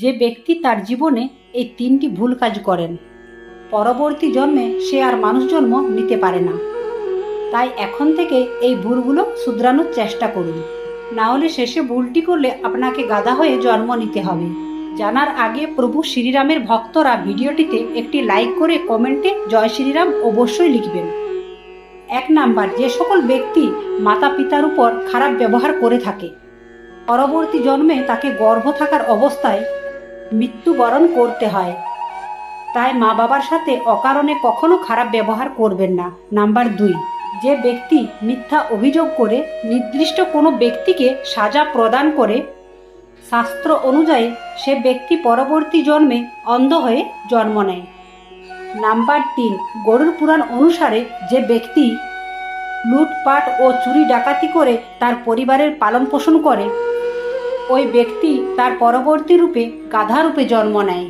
যে ব্যক্তি তার জীবনে এই তিনটি ভুল কাজ করেন। পরবর্তী জন্মে সে আর মানুষ জন্ম নিতে পারে না। তাই এখন থেকে এই ভুলগুলো শুধরানোর চেষ্টা করুন। না হলে শেষে ভুলটি করলে আপনাকে গাধা হয়ে জন্ম নিতে হবে। জানার আগে প্রভু শ্রীরামের ভক্তরা ভিডিওটিতে একটি লাইক করে কমেন্টে জয় শ্রীরাম অবশ্যই লিখবেন। এক নাম্বার, যে সকল ব্যক্তি মাতা পিতার উপর খারাপ ব্যবহার করে থাকে পরবর্তী জন্মে তাকে গর্ভ থাকার অবস্থায় মৃত্যুবরণ করতে হয়। তাই মা বাবার সাথে অকারণে কখনো খারাপ ব্যবহার করবেন না। নাম্বার দুই, যে ব্যক্তি মিথ্যা অভিযোগ করে নির্দিষ্ট কোনো ব্যক্তিকে সাজা প্রদান করে, শাস্ত্র অনুযায়ী সে ব্যক্তি পরবর্তী জন্মে অন্ধ হয়ে জন্ম নেয়। নাম্বার তিন, গরুর পুরাণ অনুসারে যে ব্যক্তি লুটপাট ও চুরি ডাকাতি করে তার পরিবারের পালন পোষণ করে। ওই ব্যক্তি তার পরবর্তী রূপে গাধা রূপে জন্ম নেয়।